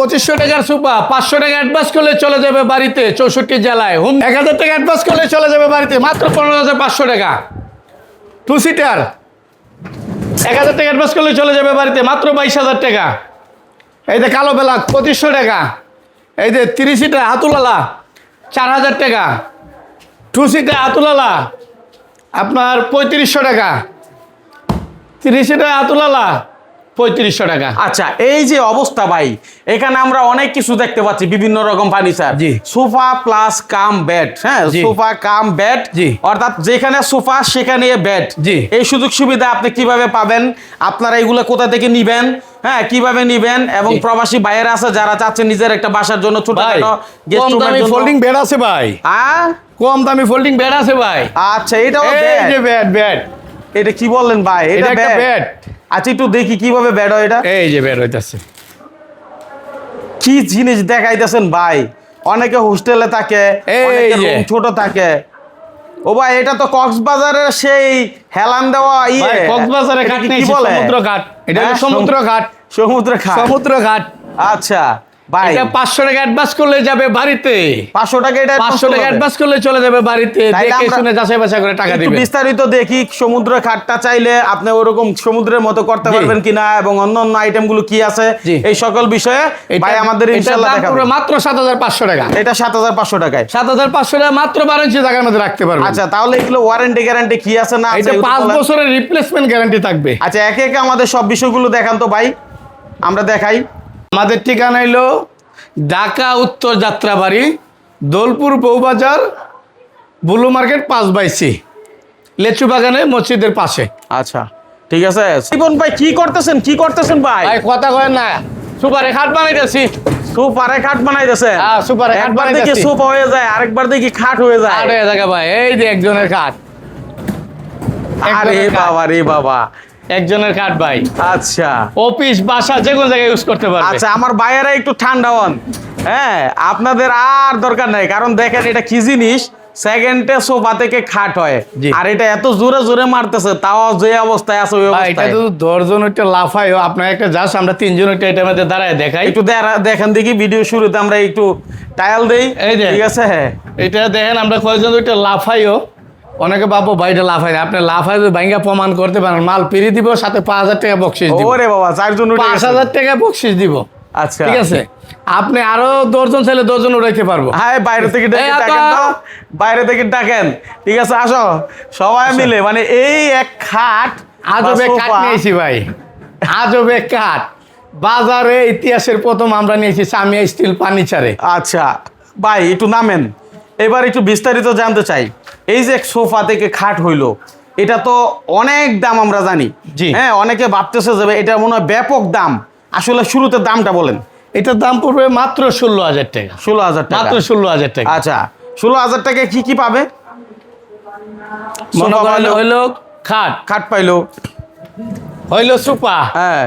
পঁচিশশো টাকার সুপা, পাঁচশো টাকা অ্যাডভান্স করলে চলে যাবে বাড়িতে, চৌষট্টি জেলায়। হুম, এক হাজার টাকা অ্যাডভান্স করলে চলে যাবে বাড়িতে, মাত্র পনেরো হাজার পাঁচশো টাকা। টু সিটার এক হাজার টাকা অ্যাডভান্স করলে চলে যাবে বাড়িতে, মাত্র বাইশ হাজার টাকা। এই যে কালো বেলা পঁচিশশো টাকা। এই যে তিরিশ সিটার হাতুলালা, চার হাজার টাকা। টু সিটার হাতুলালা, আপনার পঁয়ত্রিশশো টাকা। তিরিশ সিটার হাতুলালা পঁয়ত্রিশশো টাকা। আচ্ছা এই যে অবস্থা ভাই এখানে আমরা অনেক কিছু দেখতে পাচ্ছি বিভিন্ন রকম ফার্নিচার জি। সোফা প্লাস কাম বেড হ্যাঁ সোফা কাম বেড জি। অর্থাৎ যেখানে সোফা সেখানে বেড জি। এই সুযোগ সুবিধা আপনি কীভাবে পাবেন? আপনারা এগুলো কোথা থেকে নিবেন? হ্যাঁ কীভাবে নিবেন? এবং প্রবাসী বাইরে আছে যারা চাচ্ছেন নিজের একটা বাসার জন্য ছোট গেস্ট কম দামি ফোল্ডিং বেড আছে ভাই। কম দামি ফোল্ডিং বেড আছে ভাই। আচ্ছা এটাও। বেড বেড এটা কি বললেন ভাই? এটা? বেড আচ্ছা একটু দেখি কীভাবে বের হয় এটা। এই যে বের হইতাছে। কি জিনিস দেখাইতেছেন ভাই? অনেকে হোস্টেলে থাকে অনেকে। ছোট থাকে। ও ভাই এটা তো কক্সবাজারের সেই হেলান দেওয়া ইয়ে। কক্সবাজারের কক্সবাজারে এটা ঘাট নেই সমুদ্র ঘাট এটা হ্যাঁ, সমুদ্র ঘাট সমুদ্র ঘাট সমুদ্র ঘাট আচ্ছা। এটা পাঁচশো টাকা অ্যাডভান্স করলে যাবে বাড়িতে। পাঁচশো টাকা এটা পাঁচশো টাকা অ্যাডভান্স করলে চলে যাবে বাড়িতে। দেখে শুনে যাচাই বাছাই করে টাকা একটু দিবে বিস্তারিত দেখি সমুদ্র ঘাটটা চাইলে আপনি ওরকম সমুদ্রের মতো করতে পারবেন কিনা এবং অন্য অন্য আইটেমগুলো কি আছে এই সকল বিষয়ে ভাই আমাদের ইনশাল্লাহ দেখাবেন দেখাবো। মাত্র সাত হাজার পাঁচশো টাকা। এটা সাত হাজার পাঁচশো টাকায়। সাত হাজার পাঁচশো টাকা মাত্র বারো ইঞ্চি জায়গার মধ্যে রাখতে পারবে আচ্ছা তাহলে এগুলো ওয়ারেন্টি গ্যারান্টি কি আছে না এটা পাঁচ বছরের রিপ্লেসমেন্ট গ্যারান্টি থাকবে। আচ্ছা একে একে আমাদের সব বিষয়গুলো দেখান তো ভাই। আমরা দেখাই। আমাদের ঠিকানা হইল ঢাকা উত্তর যাত্রাবাড়ি দোলপুর বউবাজার বুলু মার্কেট পাঁচ বাই সি লেচু বাগানে মসজিদের পাশে। আচ্ছা ঠিক আছে। জীবন ভাই কি করতেছেন? কি করতেছেন ভাই? ভাই কথা কয় না। সুপারে খাট বানাইতেছি। সুপারে খাট বানাইতেছে হ্যাঁ, সুপারে খাট একবার দেখি বানাইতেছি। সোফা হয়ে যায় আরেকবার দেখি খাট হয়ে যায়। আরে থাকে ভাই এই যে একজনের খাট। আরে বাবা রে বাবা। একজনের খাট ভাই। আচ্ছা। অফিস বাসা যে কোনো জায়গায় ইউজ করতে পারবে। আচ্ছা আমার ভাইয়েরা একটু ঠান্ডা হন। হ্যাঁ আপনাদের আর দরকার নাই কারণ দেখেন এটা কি জিনিস? সেকেন্ডে সোফা থেকে খাট হয়। আর এটা এত জোরে জোরে মারতেছে তাও যে অবস্থায় আছে ওই ভাই এটা অবস্থায় তো লাফায় আপনার একটা জাস্ট আমরা তিনজন ওইটা এটার মধ্যে দাঁড়ায় দেখাই। একটু দেখেন দেখি ভিডিও শুরুতে আমরা একটু টায়াল দেই। ঠিক আছে হ্যাঁ। এটা দেখেন আমরা কয়েকজন ওইটা লাফাইও। অনেকে বাবু ভাইটা লাফাই না। আপনি লাফাই ভাঙ্গা প্রমাণ করতে পারেন মাল ফিরিয়ে দিব সাথে পাঁচ হাজার টাকা বকশিস দিব। ওরে বাবা চারজন পাঁচ হাজার টাকা বকশিস দিব। আচ্ছা। ঠিক আছে? আপনি আরও দশজন ছেলে দশজন উড়াইতে পারব। হ্যাঁ বাইরে থেকে। ডাকেন বাইরে থেকে ডাকেন। ঠিক আছে আসো। সবাই মিলে মানে এই এক খাট আজবে কাঠ নিয়েছি ভাই। আজবে কাঠ বাজারে ইতিহাসের প্রথম আমরা নিয়েছি সামিয়া স্টিল ফার্নিচারে। আচ্ছা ভাই একটু নামেন। এবার একটু বিস্তারিত জানতে চাই। এই যে সোফা থেকে খাট হইল এটা তো অনেক দাম আমরা জানি। হ্যাঁ অনেকে ভাবতেছে যাবে এটা মনে হয় ব্যাপক দাম। আসলে শুরুতে দামটা বলেন। এটার দাম পড়বে মাত্র ষোলো হাজার টাকা। ষোলো হাজার টাকা। মাত্র ষোলো হাজার টাকা। আচ্ছা ষোলো হাজার টাকায় কি কি পাবে? মনে সোফা হইল খাট। খাট পাইলো। হইল সুপা হ্যাঁ।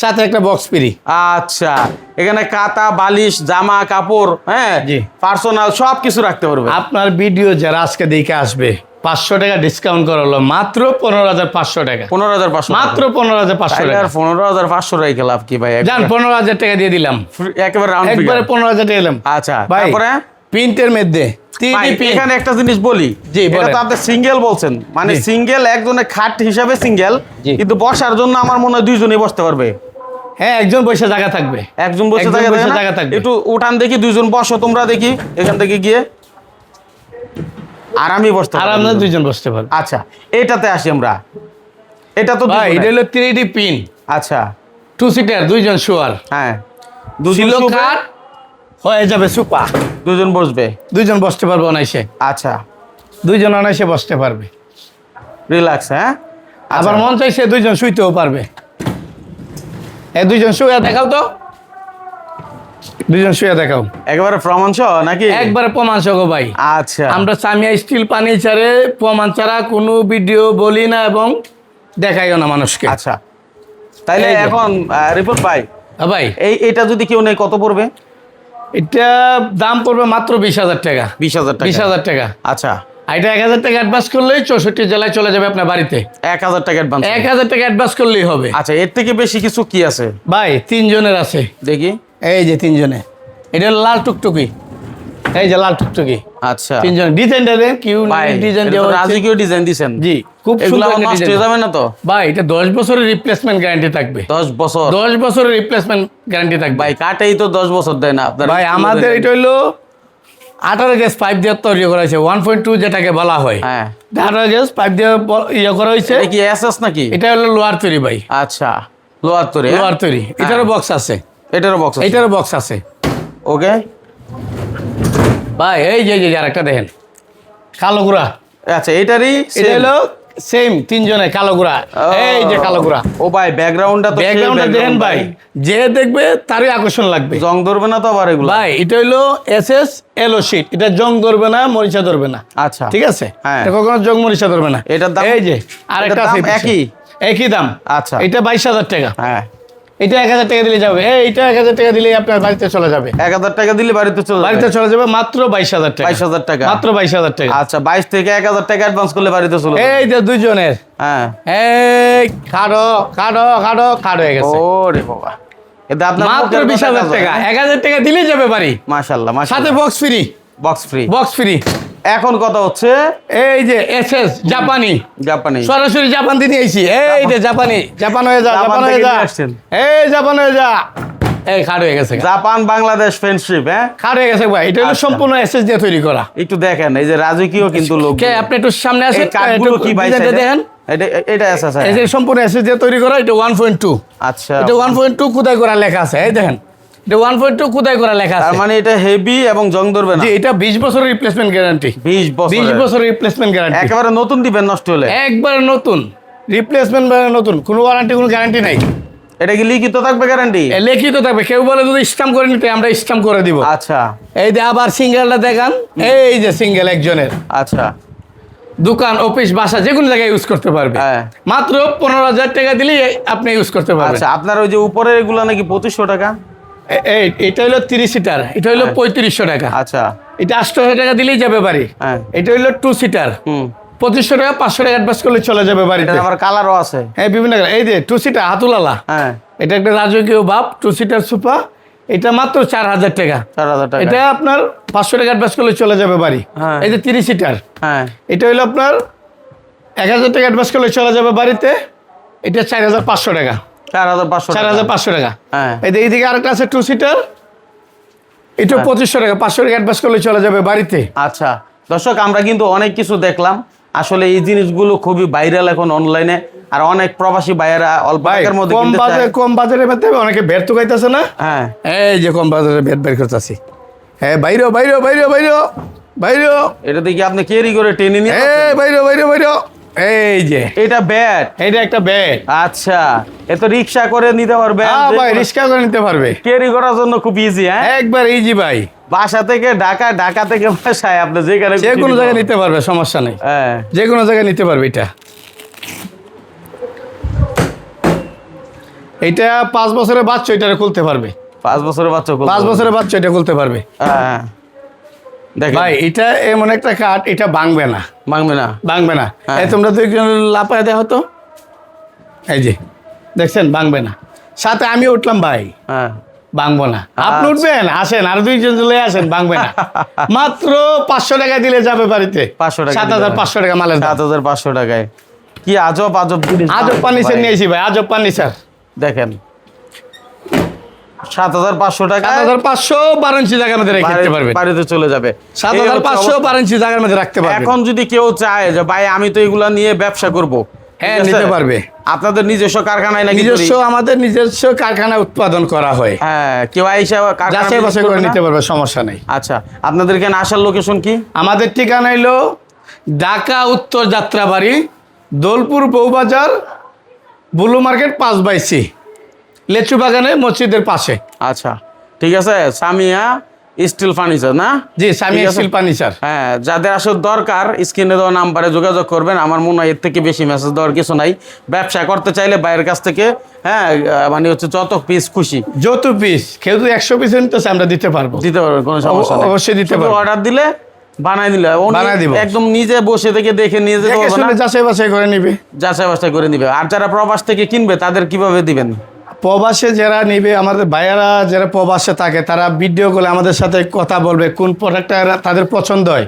সাথে একটা বক্স পিরি আচ্ছা এখানে কাতা বালিশ জামা কাপড় হ্যাঁ? জি। পার্সোনাল সব কিছু রাখতে পারবে। আপনার ভিডিও যারা আজকে দেখে আসবে পাঁচশো টাকা ডিসকাউন্ট করা হলো মাত্র পনেরো হাজার পাঁচশো টাকা। পনেরো হাজার পাঁচশো মাত্র পনেরো হাজার পাঁচশো টাকা। পনেরো হাজার পাঁচশো টাকা লাভ কি ভাই? যান পনেরো হাজার টাকা দিয়ে দিলাম। একেবারে রাউন্ড একবারে পনেরো হাজার টাকা দিলাম। আচ্ছা ভাই তারপরে? প্রিন্টের মধ্যে ভাই, 3D এখানে একটা জিনিস বলি। জি, এটা তো আপনি সিঙ্গেল বলছেন। মানে সিঙ্গেল একজনের খাট হিসাবে সিঙ্গেল কিন্তু বসার জন্য আমার মনে হয় দুইজনই বসতে পারবে। হ্যাঁ একজন বসে জায়গা থাকবে। একজন বসে? জায়গা থাকবে। একটু উঠান দেখি দুইজন বসো তোমরা দেখি এখান থেকে গিয়ে। আর আমি বসতে আর পারব। আমরা দুজন। দুইজন বসতে পারব আচ্ছা এটাতে আসি আমরা। এটা তো ভাই। এটা হলো থ্রি পিন আচ্ছা। টু সিটার দুইজন শোয়ার। হ্যাঁ। দুজন ছিল হয়ে যাবে সুপা। দুজন বসবে? দুইজন বসতে পারবে অনাইসে আচ্ছা। দুইজন অনাইসে বসতে পারবে। রিল্যাক্স হ্যাঁ? আবার আচ্ছা। মন চাইছে দুইজন শুইতেও পারবে। এ দুইজন শুয়ে দেখাও তো। দুইজন শুয়ে দেখাও। একেবারে প্রমাণ সহ নাকি? একবারে প্রমাণ সহ ভাই। আচ্ছা। আমরা সামিয়া স্টিল ছাড়ে প্রমাণ ছাড়া কোনো ভিডিও বলি না এবং দেখাইও না মানুষকে। আচ্ছা। তাইলে এখন রিপোর্ট ভাই ভাই। এই এটা যদি কেউ নেই কত পড়বে? এটা দাম পড়বে মাত্র বিশ হাজার টাকা। বিশ হাজার টাকা। বিশ হাজার টাকা। আচ্ছা। এটা এক হাজার টাকা অ্যাডভান্স করলেই চৌষট্টি জেলায় চলে যাবে আপনার বাড়িতে। এক হাজার টাকা অ্যাডভান্স এক হাজার টাকা অ্যাডভান্স করলেই হবে। আচ্ছা এর থেকে বেশি কিছু কি আছে? ভাই তিনজনের আছে। দেখি। এই যে তিনজনে। এটা হলো লাল টুকটুকি। এই যে লাল টুকটুকি। আচ্ছা। তিনজন। কিউ ডিজাইন দেওয়া। রাজকীয় ডিজাইন দিছেন। জি খুব সুন্দর নষ্ট হয়ে যাবে না তো? ভাই এটা দশ বছরের রিপ্লেসমেন্ট গ্যারান্টি থাকবে। দশ বছর? দশ বছরের রিপ্লেসমেন্ট গ্যারান্টি থাকবে। ভাই কাটেই তো দশ বছর দেয় না। আপনার ভাই আমাদের এটা হইল আঠারো গ্যাস পাইপ দিয়ে তৈরি করা হয়েছে ওয়ান পয়েন্ট টু যেটাকে বলা হয়। হ্যাঁ। আঠারো গ্যাস পাইপ দিয়ে ইয়ে করা হয়েছে কি এসএস নাকি? এটা হলো লোয়ার তৈরি ভাই। আচ্ছা লোয়ার তৈরি লোয়ার তৈরি। এটারও বক্স আছে। এটারও বক্স এটারও বক্স আছে। ওকে ভাই এই যে যে আরেকটা দেখেন। কালো গুড়া। আচ্ছা এটারই এটা হলো সেম তিনজনে কালো গুড়া। এই যে কালো গুড়া। ও ভাই ব্যাকগ্রাউন্ডটা তো ব্যাকগ্রাউন্ডটা দেখেন ভাই যে দেখবে তারই আকর্ষণ লাগবে। জং ধরবে না তো আবার এগুলো? ভাই এটা হলো এস এস এলো শিট এটা জং ধরবে না মরিচা ধরবে না। আচ্ছা। ঠিক আছে? হ্যাঁ। এটা কখনো জং মরিচা ধরবে না। এটার দাম- এই যে আর একটা একই? একই দাম। আচ্ছা। এটা বাইশ হাজার টাকা। হ্যাঁ। এটা এক হাজার টাকা দিলে যাবে। এটা এক হাজার টাকা দিলে আপনার বাড়িতে চলে যাবে। এক হাজার টাকা দিলে বাড়িতে চলে বাড়িতে চলে যাবে মাত্র বাইশ হাজার টাকা। বাইশ হাজার টাকা। মাত্র বাইশ হাজার টাকা। আচ্ছা বাইশ থেকে এক হাজার টাকা অ্যাডভান্স করলে বাড়িতে চলে এই যে দুইজনের। হ্যাঁ। এই খাড়ো খাড়ো খাড়ো খাড়ো হয়ে গেছে। ও রে বাবা। এটা আপনার মাত্র বিশ হাজার টাকা। এক হাজার টাকা দিলে যাবে বাড়ি। মাশাল্লাহ সাথে box free box free box free এখন কথা হচ্ছে এই যে এস এস জাপানি। জাপানি। সরাসরি জাপান দিয়ে নিয়ে আইছি এই যে জাপানি। জাপান হয়ে যা জাপান হয়ে থেকে যা। এই জাপান হয়ে যা। এই খাড় হয়ে গেছে জাপান বাংলাদেশ ফ্রেন্ডশিপ হ্যাঁ? খাড় হয়ে গেছে ভাই এটা হলো আচ্ছা। সম্পূর্ণ এসএস দিয়ে তৈরি করা। একটু দেখেন এই যে রাজকীয় কিন্তু লোক কে আপনি একটু সামনে এই আসেন। কাঠগুলো কি ভাই দেখেন। এটা এটা আছে এই যে সম্পূর্ণ এসএস দিয়ে তৈরি করা এটা ওয়ান পয়েন্ট টু আচ্ছা। এটা ওয়ান পয়েন্ট টু কোথায় করা লেখা আছে? এই দেখেন। এটা কোথায় করা লেখা তার মানে এটা হেভি এবং জং ধরবে না। জি এটা বছরের রিপ্লেসমেন্ট গ্যারান্টি বছর বছরের। রিপ্লেসমেন্ট গ্যারান্টি একেবারে নতুন দিবেন নষ্ট হলে। একবারে নতুন। রিপ্লেসমেন্ট নতুন। কোনো ওয়ারেন্টি কোনো গ্যারান্টি নাই। এটা কি লিখিত থাকবে গ্যারান্টি লিখিত থাকবে। কেউ বলে যদি করে নিতে আমরা করে দিব। আচ্ছা। এই যে আবার সিঙ্গেলটা দেখান। এই যে সিঙ্গেল একজনের। আচ্ছা। দোকান অফিস বাসা যে কোনো জায়গায় ইউজ করতে পারবে। হ্যাঁ। মাত্র পনেরো হাজার টাকা দিলে আপনি ইউজ করতে পারবেন। আচ্ছা আপনার ওই যে এগুলো নাকি পঁচিশশো টাকা? এটা হলো তিরিশ সিটার এটা হলো পঁয়ত্রিশশো টাকা। আচ্ছা। এটা আটশো টাকা দিলেই যাবে বাড়ি। হ্যাঁ। এটা হলো টু সিটার হুম। পঁচিশশো টাকা পাঁচশো টাকা অ্যাডভান্স করলে চলে যাবে বাড়িতে। আবার কালারও আছে। হ্যাঁ বিভিন্ন কালার। এই যে টু সিটার হাতুলালা। হ্যাঁ। এটা একটা রাজকীয় ভাব টু সিটার সোফা এটা মাত্র চার হাজার টাকা। চার হাজার টাকা। এটা আপনার পাঁচশো টাকা অ্যাডভান্স করলে চলে যাবে বাড়ি। হ্যাঁ। এই যে তিরিশ সিটার হ্যাঁ। এটা হলো আপনার এক হাজার টাকা অ্যাডভান্স করলে চলে যাবে বাড়িতে। এটা চার হাজার পাঁচশো টাকা। চার হাজার পাঁচশো চার হাজার পাঁচশো টাকা। হ্যাঁ। এই যে আরেকটা আছে টু সিটার এটা পঁচিশশো টাকা পাঁচশো টাকা অ্যাডভান্স করলে চলে যাবে বাড়িতে। আচ্ছা দর্শক আমরা কিন্তু অনেক কিছু দেখলাম। আসলে এই জিনিসগুলো খুবই ভাইরাল এখন অনলাইনে আর অনেক প্রবাসী ভাইয়েরা অল্প টাকার মধ্যে কম বাজারে কম মধ্যে অনেকে বের তো গাইতেছে না। হ্যাঁ। এই যে কম বাজারে বের বের করতেছি। হ্যাঁ বাইরে বাইরে বাইরে বাইরে বাইরে। এটা দেখি আপনি ক্যারি করে টেনে নিয়ে বাইরে বাইরে বাইরে। এই যে। এটা ব্যাট এইটা একটা ব্যাগ আচ্ছা রিক্সা করে নিতে পারবে। হ্যাঁ ভাই রিক্সা করে নিতে পারবে। ক্যারি করার জন্য খুব ইজি হ্যাঁ? একবার ইজি ভাই। বাসা থেকে ঢাকা ঢাকা থেকে বাসায় আপনি যেখানে যে কোনো জায়গায় নিতে পারবে সমস্যা নেই। হ্যাঁ। যে কোনো জায়গায় নিতে পারবে এটা। এটা পাঁচ বছরের বাচ্চা এটা খুলতে পারবে। পাঁচ বছরের বাচ্চা পাঁচ বছরের বাচ্চা এটা খুলতে পারবে। হ্যাঁ। ভাই এটা এমন একটা কাঠ এটা ভাঙবে না। ভাঙবে না। ভাঙবে না। হ্যাঁ। তোমরা দুইজন লাপায় দেখো তো। এই যে দেখছেন? ভাঙবে না। সাথে আমি উঠলাম ভাই। হ্যাঁ। ভাঙবো না। আপনি আচ্ছা। উঠবেন? আসেন। আর দুইজন চলে আসেন ভাঙবে না। মাত্র পাঁচশো টাকা দিলে যাবে বাড়িতে। 500 টাকা সাত হাজার পাঁচশো টাকা মালের সাত হাজার পাঁচশো টাকায়। কি আজব আজব আজব পানি ভাই। নিয়েছি ভাই। আজব ফার্নিচার দেখেন। সাত হাজার পাঁচশো টাকা সাত হাজার পাঁচশো বারো ইঞ্চি জায়গার মধ্যে রেখে পারবেন। বাড়িতে চলে যাবে। সাত হাজার পাঁচশো অবস্থা। বারো ইঞ্চি জায়গার মধ্যে রাখতে এখন যদি কেউ চায় যে ভাই আমি তো এগুলা নিয়ে ব্যবসা করব। হ্যাঁ, নিতে পারবে। আপনাদের নিজস্ব কারখানায় নাকি নিজস্ব আমাদের নিজস্ব কারখানায় উৎপাদন করা হয়। হ্যাঁ কেউ আইসা যাচাই বাছাই করে নিতে পারবে সমস্যা নেই। আচ্ছা আপনাদের এখানে আসার লোকেশন কি? আমাদের ঠিকানা হইল ঢাকা উত্তর যাত্রাবাড়ি দোলপুর বউবাজার বুলু মার্কেট পাঁচ বাই সি। লেচু বাগানে মসজিদের পাশে। আচ্ছা ঠিক আছে সামিয়া স্টিল ফার্নিচার না? জি সামি ঠিক আছে। Steel furniture. হ্যাঁ যাদের আসলে দরকার স্ক্রিনে দেওয়া নাম্বারে যোগাযোগ করবেন। আমার মনে হয় এর থেকে বেশি মেসেজ দেওয়ার কিছু নাই। ব্যবসা করতে চাইলে বাইরের কাছ থেকে হ্যাঁ মানে হচ্ছে যত পিস খুশি। যত পিস কেউ যদি একশো পিস নিতেছে আমরা দিতে পারব। দিতে পারবেন কোনো সমস্যা নেই। অবশ্যই দিতে পারব। অর্ডার দিলে বানাই দিলে। একদম নিজে বসে থেকে দেখে নিয়ে দেখে পারবে যাচাই বাছাই করে নিবে। যাচাই বাছাই করে নিবে। আর যারা প্রবাস থেকে কিনবে তাদের কীভাবে দিবেন? প্রবাসে যারা নিবে আমাদের ভাইয়ারা যারা প্রবাসে থাকে তারা ভিডিও করে আমাদের সাথে কথা বলবে কোন প্রোডাক্টটা তাদের পছন্দ হয়।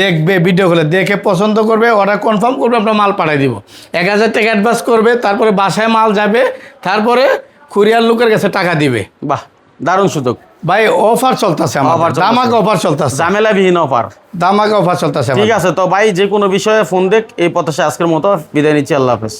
দেখবে ভিডিও করে দেখে পছন্দ করবে অর্ডার কনফার্ম করবে আমরা মাল পাঠিয়ে দিব। এক হাজার টাকা অ্যাডভান্স করবে তারপরে বাসায় মাল যাবে তারপরে কুরিয়ার লোকের কাছে টাকা দিবে। বাহ দারুণ সুযোগ। ভাই অফার চলতেছে আমার। দামাক অফার চলতেছে। ঝামেলাবিহীন অফার দামাক অফার চলতেছে ঠিক আছে তো ভাই যে কোনো বিষয়ে ফোন দেখ এই পথে আজকের মতো বিদায় নিচ্ছি আল্লাহ হাফেজ।